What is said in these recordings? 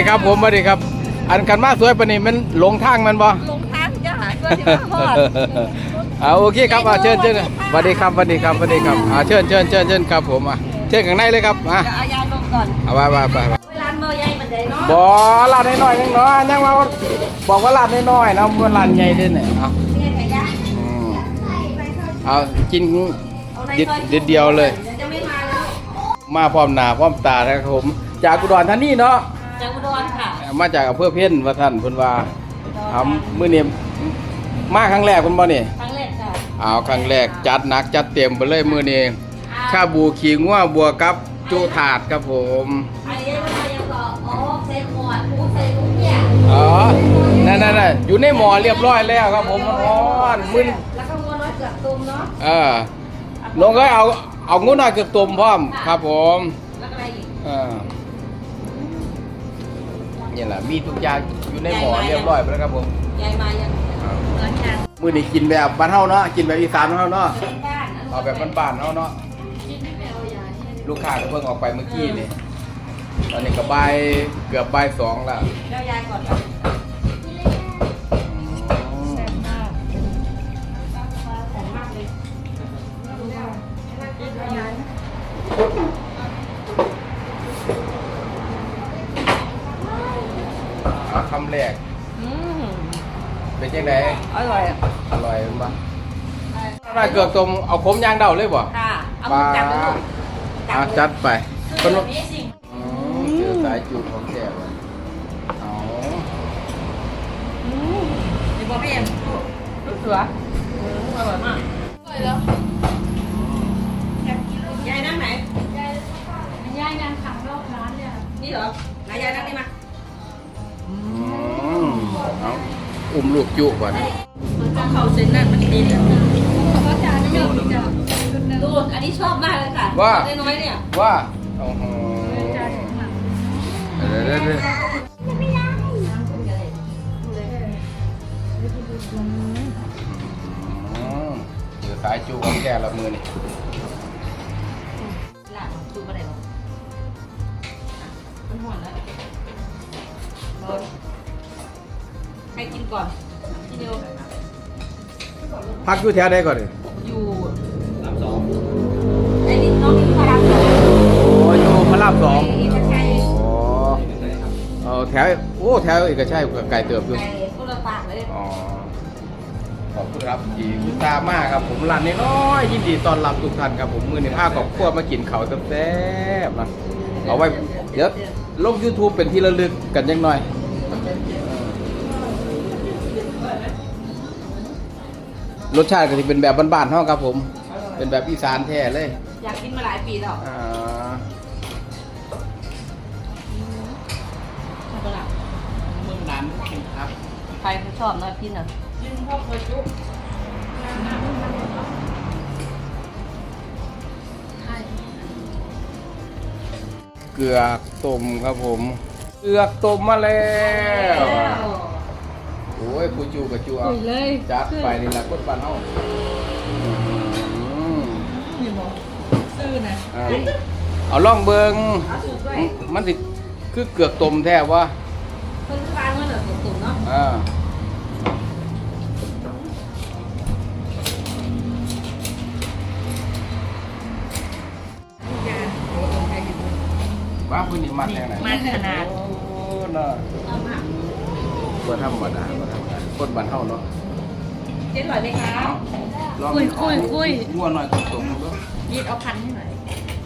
เอาสวัสดีครับผมสวัสดีครับ อันกันมาสวยปานนี้มันหลงทางมันบ่ ลงทางจ้าเพื่อที่มาฮอด เอาโอเคครับอะเชิญเชิญสวัสดีครับสวัสดีครับสวัสดีครับอ่าเชิญเชิญเชิญเชิญครับผมอะเชิญข้างในเลยครับอะจะเอายาลงก่อนเอาไปไปไปไปเวลาเมื่อใหญ่มันได้เนาะบ่ลาดน้อยๆนึงเนาะยังว่าบอกว่าลาดน้อยๆนะมันลาดใหญ่เด้เนี่ยเอาเนี่ยไก่ย่างอืมเอากินเอาในเด็ดซอยเด็ดเดียวเลย จะไม่มาแล้วมาพร้อมหน้าพร้อมตานะครับผม จากอุดรธานีเนาะจากอุด รค่ะ มาจากอำเภอเพ่นว่าท่านเพิ่นว่าเอามื้อนี้มาครั้งแรกเพิ่นบ่นี่ครั้งแรกค่ะเอาครั้งแรกจัดหนักจัดเต็มไปเลยมื้อนี้ข้าวบูขิงว่าบัวกับจุถาดครับผมอันนี้เวลายังก็อ๋อใส่หมวดผู้ใส่ลูกเนี่ยอ๋อนั่นๆๆอยู่ในหม้อเรียบร้อยแล้วครับผมมันร้อนมื้อนี้แล้วก็งัวน้อยเกือบตุ่มเนาะเออน้องก็เอาเอางูน้อยเกือบตุ่มพร้อมครับผมแล้วก็อะไรอีกเออ นี่แหละมีทุกอย่างอยู่ในหม้อเรียบร้อยไปแล้วครับผมยายมายังเหมือนกันมื้อนี้กินแบบบ้านเฮาเนาะกินแบบอีสานเฮาเนาะเป็นบ้านเอาแบบบ้านๆเฮาเนาะลูกค้าก็เพิ่งออกไปเมื่อกี้นี่ตอนนี้ก็บ่ายเกือบบ่ายสองแล้ว แล้วยายก่อนก่อน แรก อืมเป็นจังไดอร่อยอะอร่อยมั้ยน่าเกือบตมเอาขมยางเดาเลยบ่ค่ะเอามือจับไปลูกอะจัดไปคืเพิ่นอว่านี้สิอืมเจอสายจูบของแกว่ะเอาอืมดีกว่าพี่เอ็มลูกเสืออืมอร่อยมากอร่อยแล้วยายนั่งไหนย่ายงานขังรอบร้านเนี่ยนี่เหรอไหนยายนั่งนี่ อุ้มลูกจุก่อนต้องเข้าเซ็นนั่นมันดีเลยเขาจานไม่ยอมจะชุดหนึ่งดูอันนี้ชอบมากเลยค่ะน้อยๆเนี่ยว่าโอ้โหจานข้างหลังเดี๋ยวเดี๋ยวเดี๋ยวอืมเจอสายจูบของแกละมือนี่ รกินก่อนพี่เดียวพักอยู่แถวใดก่อนดิอยู่ลำสองไอ้นี่น้องที่พารามสองโอ้อยู่พระรามสองเอกชัยอ๋อเออแถวโอ้แถวเอกชัยกับไก่เติบอยู่ไก่คนละปากเลยอ๋อขอบคุณครับที่คุณตามากครับผมร้านน้อยๆยินดีต้อนรับทุกท่านครับผมมือในผ้ากับพวกมากินข้าวแซ่บๆนะเอาไว้เดี๋ยวลง YouTube เป็นที่ระลึกกันยังหน่อย รสชาติก็จะเป็นแบบบ้านๆเท่าครับผม เป็นแบบอีสานแท้เลย อยากกินมาหลายปีแล้วอ่าทำเป็นหลักเมืองร้านครับใครเขาชอบนะกินอะกินข้าวโพดจุ๊บเกลือกต้มครับผม เกลือกต้มมาแล้วโอ้ยกูจูกับจูเอาคุยเลยจัดไปนี่ละกดปันเฮาอืมมีหมอซื่อนะอ่าเอาล่องเบิงเอาสูตรด้วยมันสิคือเกือกต้มแท้วะเพิ่นก็วางไว้เหรอตุ่มๆเนาะอ่าบ้าพื้นนี่มันแน่ไหนมันขนาดโอ้น่ะเอามาบ่ธรรมดาบ่ธรรมดา คนบ้านเฮาเนาะเจ๊อร่อยไหมคะลองคุยคุยคุย งัวหน่อยตรงๆเนาะยีดเอาพันให้หน่อย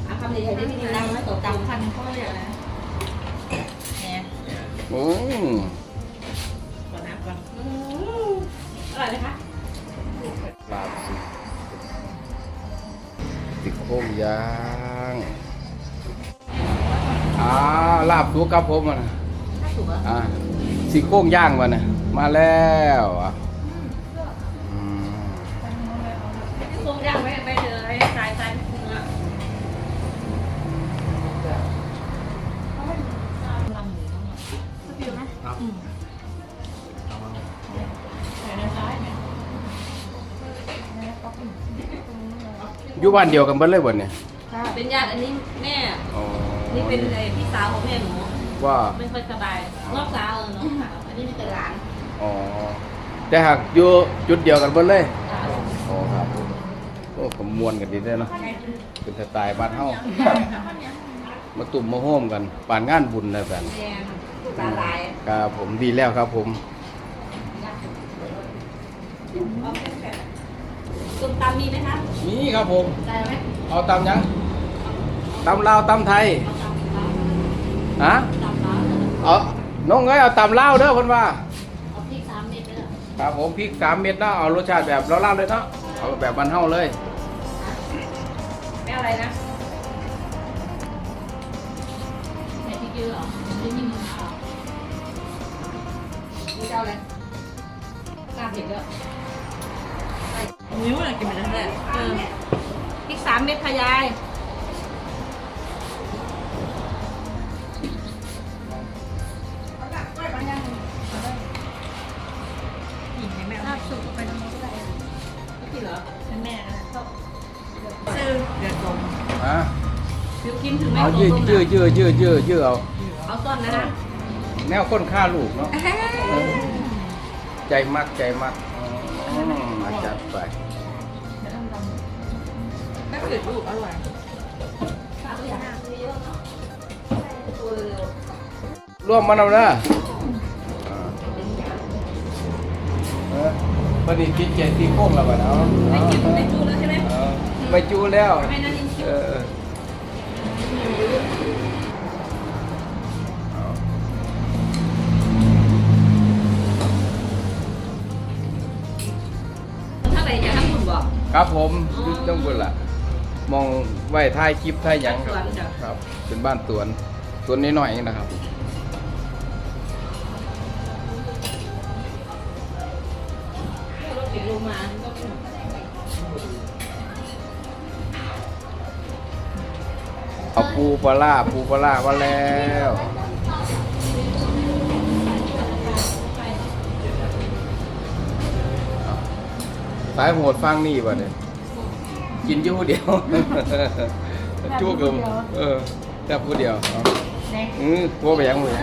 เอาคำใหญ่ๆได้พี่นิวนั่งไว้ต่อตัตังงพันเขาเรียกอะไรนะเนี่ยโอ้ยก่อนนะก่อนอร่อยไหมคะลาบสิติดโค้งย่างอ่าลาบสุกครับผมอะนะถ้าถูกอะอ่าสิโค้งย่างวะนะ มาแล้วอะอืมที่ทรงย่างไว้ไปเลยทรายทรายไม่ปรุงอะลำหรือต้องฟิวนะเอาไหนนะซ้ายเนี่ยอยู่บ้านเดียวกันเบิดเลยบ่เนี่ยเป็นญาติอันนี้แม่อ๋อนี่เป็นไอ้พี่สาวของแม่หนูอว่าไม่ค่อยสบายน้องสาวเออน้องสาวอันนี้มีแต่หลาน อ๋อแต่หากอยู่จุดเดียวกันเบิดเลยจ้าอ๋อครับโอ้ขมวนกันดีเด้อเนาะเป็นสไตล์บ้านเฮามาตุ่มมาโฮมกันปานงานบุญนะแฟนแดงตาลายครับผมดีแล้วครับผมส้มตำมีไหมคะนี่ครับผม ได้ไหมเอาตำหยังตำลาวตำไทยฮะตำร้านเอาน้องเอ้ยเอาตำลาวเด้อเพิ่นว่า ครับผมพริกสามเม็ดเนาะเอารสชาติแบบลาวๆเลยเนาะเอาแบบบ้านเฮาเลยไม่อะไรนะไหนพริกเยอะเหรอไม่มีมือเอานี่เจ้าอะไรกล้าเผ็ดเยอะนิ้วอะไรกินไปแล้วแหละเออพริกสามเม็ดค่ะยาย ซื้อเดือดสมฮะฟิวกินถึงแม่เอาของยืดต้มยืดยืดยืดยืดยืดเอาเอาต้นนะนะแนวค้นค่าลูกเนาะใจมักใจมักอืมมาจัดไปถ้าเกิดลูกอร่อยฝากอย่างซื้อเยอะเนาะตัวเร็วร่วมมันเอาเด้อเออพอดีคิดเจ็ดตีโค้งแล้วบัดเอาไม่กินไม่จูแล้วใช่ไหมเออ ไม่จูแล้วให้นั่นยินคิวเออเอาถ้าไหนจะทำบุญบอกครับผมต้องบุญละมองไว้ท้ายคลิปท้ายหยังคสรัวบนจ้ะครับเป็นบ้านสวนสวนน้อยๆเองนะครับรถเก๋งลงมา เอาปูปลาร้าปูปลาร้ามาแล้วสายโหดฟังนี่ป่ะเนี่ยกินอยู่ผู้เดียวชั่วเกิมเออแค่ผู้เดียวเอาอือพวกไปยังมือ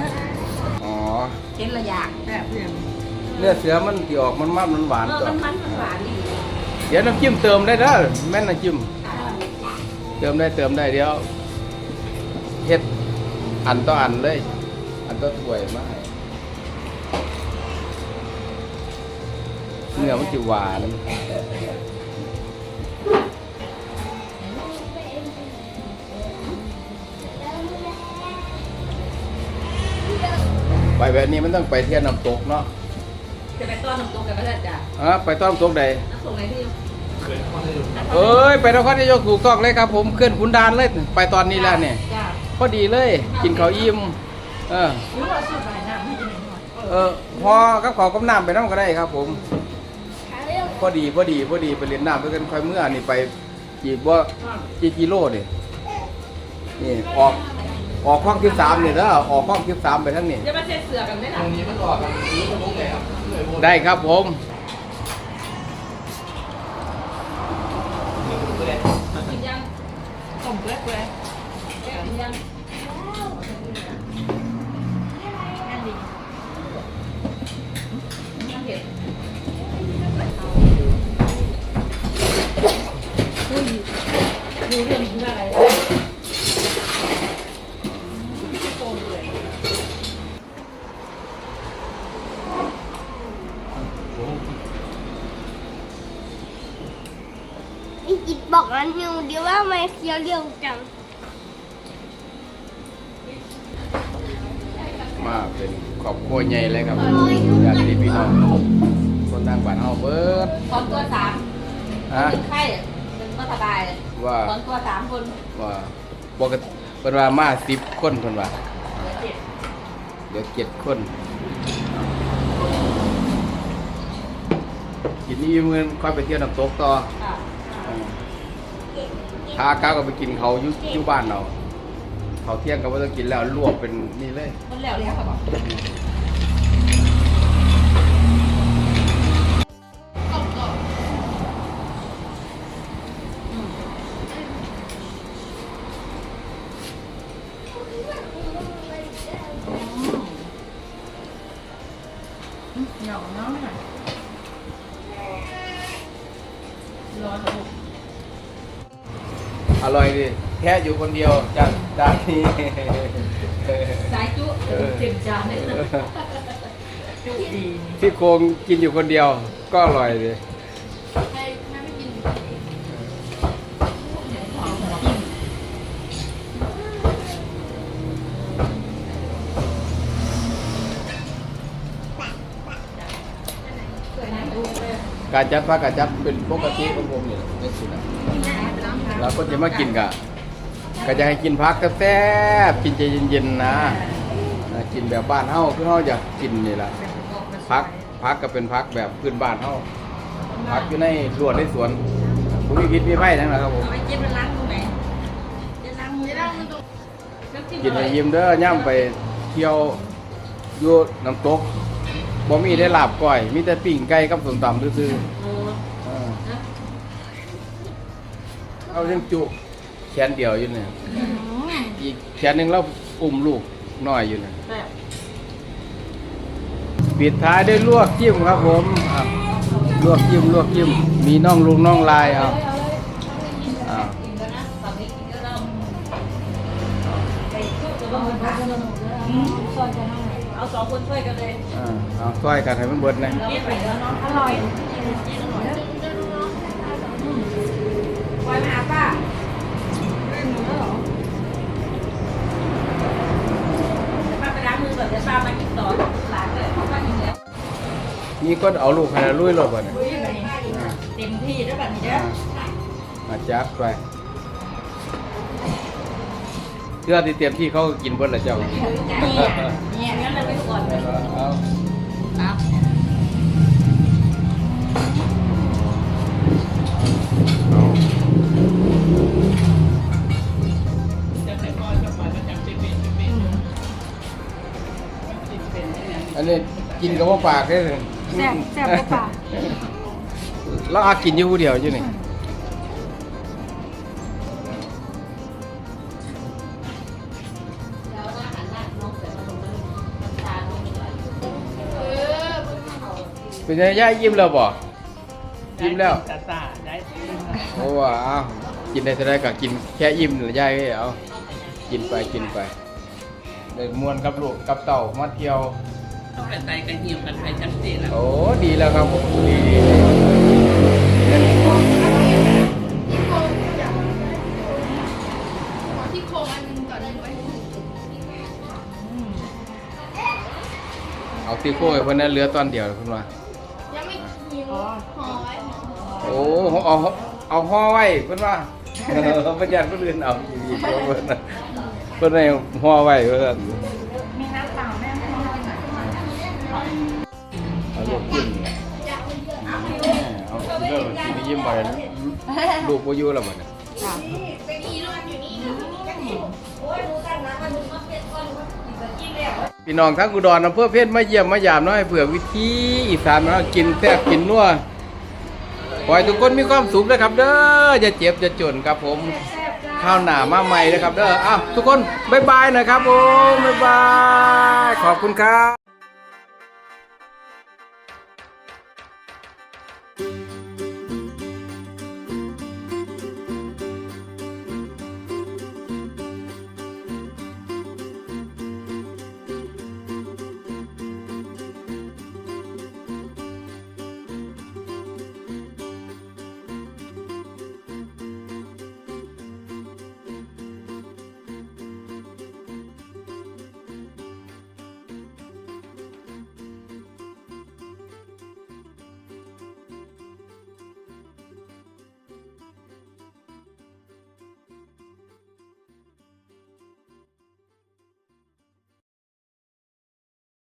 อ๋อเห็นละอยากแบบเพื่อนเนื้อเสือมันที่ออกมันมันมันหวานเออตัวมันมันหวานดีเดี๋ยวน้ำจิ้มเติมได้เด้อแม่นน้ำจิ้มเติมได้เติมได้เดี๋ยวเฮ็ด อันต่ออันเลย อันต่อถ้วยมาให้เนื้อมันจะหวาน ไปแบบนี้มันต้องไปเที่ยวน้ำตกเนาะจะไปต้อนน้ำตกกันก็ได้จ้ะฮะไปต้อนน้ำตกใดน้ำตกไหนที่เอ้ย ไปนครนายกถูกต้องเลยครับผมเคลื่อนขุนดานเลย ไปตอนนี้แล้วเนี่ยจ้ะพ อดีเลย กินข้าวอิ่มเออรู้ว่าสูตรอะไรน้ำให้กินหน่อยเออพอกับข้าวกับน้ำไปน้ำก็ได้ครับ ผม พอดีพอดีพอดีไปเรียนน้ำไปกันค่อยเมื่อนี่ไปกี่บ่กี่กิโลนี่นี่ออกออกห้องที่สามนี่แล้วออกห้องที่สามไปทั้งนี้จะมาเช็ดเสือกันไหมล่ะนี้มันออกกันนี้มันลงไงครับได้ครับผม กินยังต้มเกลือเกลือกินยังนั่นดีน้ำเผ็ดอุ้ยดูเรื่องเรื่องอะไรโกงเลย อีจิตบอกนั้นนิวเดียวว่าไม่ เคี้ยวเร็วจัง มาเป็นครอบครัวใหญ่เลยครับญาติพี่น้องคนทางบ้านเฮาเบิดตอนตัวสามฮะเป็นไข้เป็นก็สบายว่าตอนตัวสามคนว่าปกติเพิ่นว่ามา10คนเพิ่นว่าเจ็ดเดี๋ยวเจ็ดคนกินนี่มื้อค่อยไปเที่ยวน้ำตกต่อ ขาก้าก็ไปกินเขายุอยุบ้านเราเขาเที่ยงก็ไม่ต้อกินแล้วรวบเป็นนี่เลยแล้วแล้ครอบเหนียวเนา ร่อยดิแค่อยู่คนเดียวจากจากนี้สายจุเต็มจานเลยจุดีที่โครงกินอยู่คนเดียว ก็อร่อยดิให้แม่ไม่กินการจัดพักการจัดเป็นปกติของผมนี่นี่สินะ แล้วก็จะมากินกะก็จะให้กินพักแซ่บๆกินใจเย็นๆนะนะกินแบบบ้านเฮาคือเฮาอยากกินนี่ล่ะพักพักก็เป็นพักแบบพื้นบ้านเฮาพักอยู่ในสวนในสวนผมมีพิษมีไผ่ทั้งนั้นครับผมเอาไปเจ็บมันล้างตรงไหนจะล้างมือล้างมือตรงกินให้ยิ้มเด้อย่ำไปเที่ยวอยู่น้ำตกบ่มีได้ลาบก้อย มีแต่ปิ้งไก่กับส้มตำซื่อโอ้ๆ เอาเรื่องจุแขนเดียวอยู่เนี่ยอีกแขนหนึงเราอุ้มลูกน้อยอยู่เนี่ยแบบปิดท้ายด้วยลวกจิ้มครับผมอะลวกจิ้มลวกจิ้มมีน่องลุงน่องลายเอาอ่ากินแล้วนะตอนนี้กินก็เราไปจุจะต้องไปพักช่วยกันเอาสองคนช่วยกันเลยอ่าเอาซอยกันให้มันเบิดนะกินไป แล้วเนาะอร่อยกินอร่อยปล่อยมาหาป้าป้าไปล้างมือก่อนเดี๋ยวป้ามากินต่อหลานเลยเพราะป้ากินแล้วมีคนเอาลูกให้แล้วลุยรถบ่เนี่ยเต็มที่แล้วแบบนี้เด้อมาจัดไปเพื่อที่เตรียมที่เขาก็กินเบิดละเจ้า เนี่ยเนี่ยงั้นเราไปก่อนเลย เอา อันนี้กินกับว่าปากได้เลยแซ่บแซ่บก็ปากแล้วอากินอยู่ผู้เดียวอยู่นี่แล้วก็หันหน้าน้องเสือมาลงเลยน้ำตาลงเลยเป็นไงย่ายิ้มแล้วบ่ยิ้มแล้วตาตาได้กินโอ้ว่าเอากินได้เท่าไรก็กินแค่ยิ้มเลยย่าเอ้ยเอากินไปกินไปได้มวนกับลูกกับเต่ามาเที่ยว ต้องไปไตกันหิวกันไปจังสิแล้วโอ้ดีแล้วครับผมดีดีดีเอาตีโค้งไอ้คนนั้นเหลือตอนเดียวคุณว่ายังไม่หิวห่อไว้ห่อโอ้เอาเอาห่อไว้เพิ่นว่าเออเพิ่นยันเพิ่นอื่นเอาอีกเพิ่นน่ะเพิ่นให้ห่อไว้เพิ่น กกินยิ้มไปลูกบ่อยู่แล้วบัดนี้พี่น้องทั้งอุดรอำเภอเพชรมาเยี่ยมมายามน้อยเผื่อวิธีอีสานมากินแซ่บกินนัวขอให้ทุกคนมีความสุขนะครับเด้ออย่าเจ็บอย่าจนครับผมข้าวหนามาใหม่นะครับเด้ออ้าวทุกคนบ๊ายบายหนะครับผมบ๊ายบายขอบคุณครับ